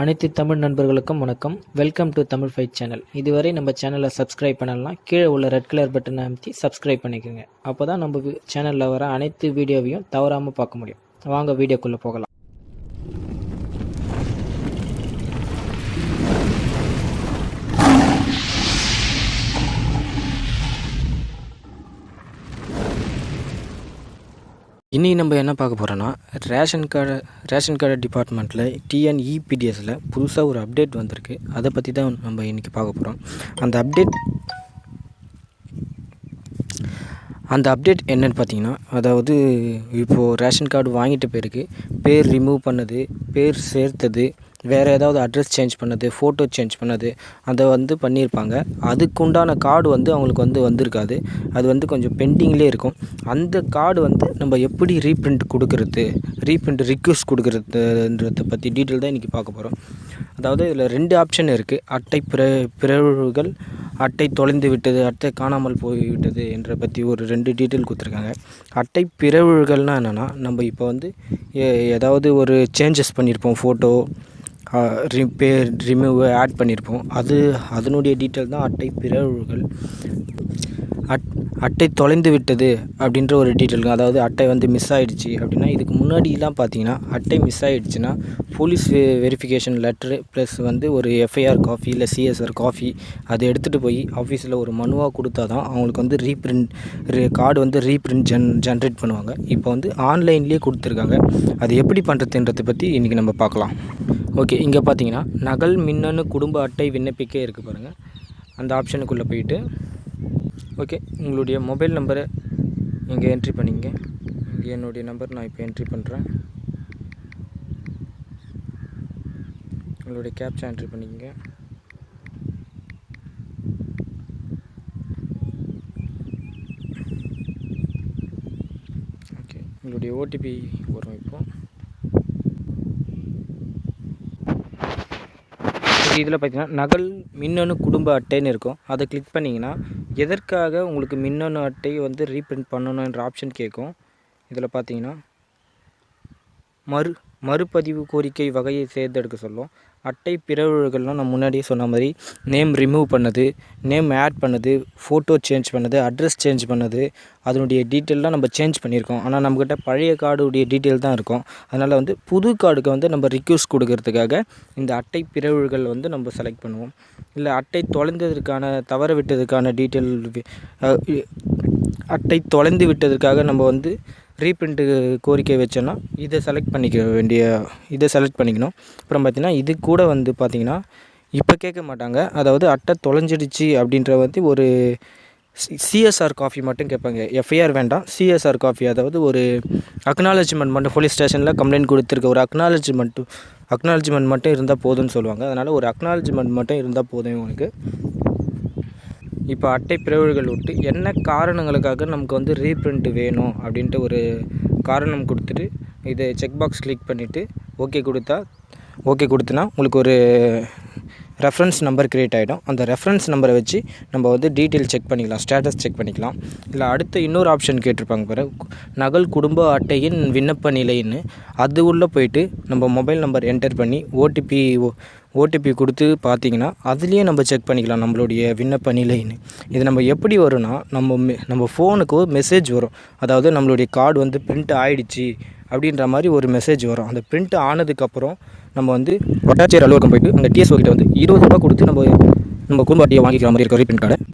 அனைத்து தமிழ் நண்பர்களுக்கும் வணக்கம். Welcome to Tamil fight channel இதுவரை நம்ம சேனலை சப்ஸ்கிரைப் பண்ணலாம் கீழே உள்ள ரெட் கலர் பட்டனை அமைத்து சப்ஸ்கிரைப் பண்ணிக்கோங்க. அப்போ தான் நம்ம சேனலில் வர அனைத்து வீடியோவையும் தவறாமல் பார்க்க முடியும். வாங்க வீடியோக்குள்ளே போகலாம். இன்றைக்கி நம்ம என்ன பார்க்க போகிறோன்னா ரேஷன் கார்டு ரேஷன் கார்டு டிபார்ட்மெண்ட்டில் டிஎன்இபிடிஎஸில் புதுசாக ஒரு அப்டேட் வந்திருக்கு. அதை பற்றி தான் நம்ம இன்றைக்கி பார்க்க போகிறோம் அந்த அப்டேட் அந்த அப்டேட் என்னென்னு பார்த்தீங்கன்னா அதாவது இப்போது ரேஷன் கார்டு வாங்கிட்ட பேருக்கு பேர் ரிமூவ் பண்ணது பேர் சேர்த்தது வேறு ஏதாவது அட்ரஸ் சேஞ்ச் பண்ணது ஃபோட்டோ சேஞ்ச் பண்ணது அதை வந்து பண்ணியிருப்பாங்க. அதுக்குண்டான கார்டு வந்து அவங்களுக்கு வந்து வந்திருக்காது. அது வந்து கொஞ்சம் பெண்டிங்லேயே இருக்கும். அந்த கார்டு வந்து நம்ம எப்படி ரீப்ரிண்ட் கொடுக்குறது ரீப்ரிண்ட் ரிக்வஸ்ட் கொடுக்குறதுன்றதை பற்றி டீட்டெயில் தான் இன்றைக்கி பார்க்க போகிறோம் அதாவது இதில் ரெண்டு ஆப்ஷன் இருக்குது அட்டை பிற பிறவுகள் அட்டை தொலைந்து விட்டது அட்டை காணாமல் போய்விட்டது என்ற பற்றி ஒரு ரெண்டு டீட்டெயில் கொடுத்துருக்காங்க. அட்டை பிறவுகள்னால் என்னென்னா நம்ம இப்போ வந்து ஏதாவது ஒரு சேஞ்சஸ் பண்ணியிருப்போம் ஃபோட்டோ ரி பேர் ரிமூவ் ஆட் பண்ணியிருப்போம். அது அதனுடைய டீட்டெயில் தான் அட்டை பிறழ்வுகள். அட் அட்டை தொலைந்து விட்டது அப்படின்ற ஒரு டீட்டெயில் அதாவது அட்டை வந்து மிஸ் ஆகிடுச்சு அப்படின்னா இதுக்கு முன்னாடிலாம் பார்த்தீங்கன்னா அட்டை மிஸ் ஆயிடுச்சுன்னா போலீஸ் வெரிஃபிகேஷன் லெட்ரு ப்ளஸ் வந்து ஒரு எஃப்ஐஆர் காஃபி இல்லை சிஎஸ்ஆர் காஃபி அதை எடுத்துகிட்டு போய் ஆஃபீஸில் ஒரு மனுவாக கொடுத்தா தான் அவங்களுக்கு வந்து ரீப்ரிண்ட் கார்டு வந்து ரீப்ரிண்ட் ஜென் ஜென்ரேட் பண்ணுவாங்க. இப்போ வந்து ஆன்லைன்லேயே கொடுத்துருக்காங்க. அது எப்படி பண்ணுறதுன்றதை பற்றி இன்றைக்கி நம்ம பார்க்கலாம். ஓகே இங்கே பார்த்தீங்கன்னா நகல் மின்னணு குடும்ப அட்டை விண்ணப்பிக்க இருக்குது பாருங்கள் அந்த ஆப்ஷனுக்குள்ளே போயிட்டு ஓகே உங்களுடைய மொபைல் நம்பரை இங்கே என்ட்ரி பண்ணிங்க இங்கே என்னுடைய நம்பர் நான் இப்போ என்ட்ரி பண்ணுறேன் உங்களுடைய கேப்சா என்ட்ரி பண்ணிக்கங்க. ஓகே உங்களுடைய ஓடிபி வரும் இப்போது இதில் பார்த்தீங்கன்னா நகல் மின்னணு குடும்ப அட்டைன்னு இருக்கும். அதை கிளிக் பண்ணிங்கன்னா எதற்காக உங்களுக்கு மின்னணு அட்டை வந்து ரீப்ரிண்ட் பண்ணணுன்ற ஆப்ஷன் கேட்கும். இதில் பார்த்தீங்கன்னா மறு மறுபதிவு கோரிக்கை வகையை தேர்ந்தெடுக்க சொல்லும். அட்டை பிறழ்வுகள்லாம் நான் முன்னாடியே சொன்ன மாதிரி நேம் ரிமூவ் பண்ணது நேம் ஆட் பண்ணது ஃபோட்டோ சேஞ்ச் பண்ணது அட்ரஸ் சேஞ்ச் பண்ணது அதனுடைய டீட்டெயிலாம் நம்ம சேஞ்ச் பண்ணியிருக்கோம். ஆனால் நம்மக்கிட்ட பழைய கார்டுடைய டீட்டெயில் தான் இருக்கும். அதனால் வந்து புது கார்டுக்கு வந்து நம்ம ரிக்யூஸ் கொடுக்கறதுக்காக இந்த அட்டை பிறழ்வுகள் வந்து நம்ம செலக்ட் பண்ணுவோம். இல்லை அட்டை தொலைந்ததற்கான தவற விட்டதுக்கான டீட்டெயில் அட்டை தொலைந்து விட்டதற்காக நம்ம வந்து ரீப்ரிண்ட்டு கோரிக்கை வச்சோன்னா இதை செலக்ட் பண்ணிக்க வேண்டிய இதை செலக்ட் பண்ணிக்கணும். அப்புறம் பார்த்தீங்கன்னா இது கூட வந்து பார்த்திங்கன்னா இப்போ கேட்க மாட்டாங்க. அதாவது அட்டை தொலைஞ்சிடுச்சு அப்படின்ற வந்து ஒரு சிஎஸ்ஆர் காஃபி மட்டும் கேட்பாங்க. எஃப்ஐஆர் வேண்டாம். சிஎஸ்ஆர் காஃபி அதாவது ஒரு அக்னாலஜ்மெண்ட் மட்டும் போலீஸ் ஸ்டேஷனில் கம்ப்ளைண்ட் கொடுத்துருக்க ஒரு அக்னாலஜ்மெண்ட்டு அக்னாலஜ்மெண்ட் மட்டும் இருந்தால் போதும்னு சொல்லுவாங்க. அதனால் ஒரு அக்னாலஜ்மெண்ட் மட்டும் இருந்தால் போதும் உங்களுக்கு இப்போ அட்டை பிறவுகள் விட்டு என்ன காரணங்களுக்காக நமக்கு வந்து ரீப்ரிண்ட் வேணும் அப்படின்ட்டு ஒரு காரணம் கொடுத்துட்டு இதை செக் பாக்ஸ் கிளிக் பண்ணிவிட்டு ஓகே கொடுத்தா ஓகே கொடுத்தனா உங்களுக்கு ஒரு ரெஃபரன்ஸ் நம்பர் க்ரியேட் ஆகிடும் அந்த ரெஃபரன்ஸ் நம்பரை வச்சு நம்ம வந்து டீட்டெயில் செக் பண்ணிக்கலாம் ஸ்டேட்டஸ் செக் பண்ணிக்கலாம். இல்லை அடுத்த இன்னொரு ஆப்ஷன் கேட்டிருப்பாங்க பாரு. நகல் குடும்ப அட்டையின் விண்ணப்ப நிலைன்னு. அது உள்ளே போயிட்டு நம்ம மொபைல் நம்பர் என்டர் பண்ணி ஓடிபி ஓடிபி கொடுத்து பார்த்தீங்கன்னா அதுலேயே நம்ம செக் பண்ணிக்கலாம் நம்மளுடைய விண்ணப்ப நிலைன்னு. இது நம்ம எப்படி வரும்னா நம்ம மெ- நம்ம ஃபோனுக்கு மெசேஜ் வரும். அதாவது நம்மளுடைய கார்டு வந்து பிரிண்ட் ஆகிடுச்சி அப்படின்ற மாதிரி ஒரு மெசேஜ் வரும். அந்த பிரிண்ட் ஆனதுக்கப்புறம் நம்ம வந்து வட்டாட்சியர் அலுவலகம் போயிட்டு அந்த டிஎஸ்ஓ கிட்ட வந்து இருபது ரூபா கொடுத்து நம்ம நம்ம குடும்ப அட்டையை வாங்கிக்கிற மாதிரி இருக்க ரீப்ரிண்ட் கார்டை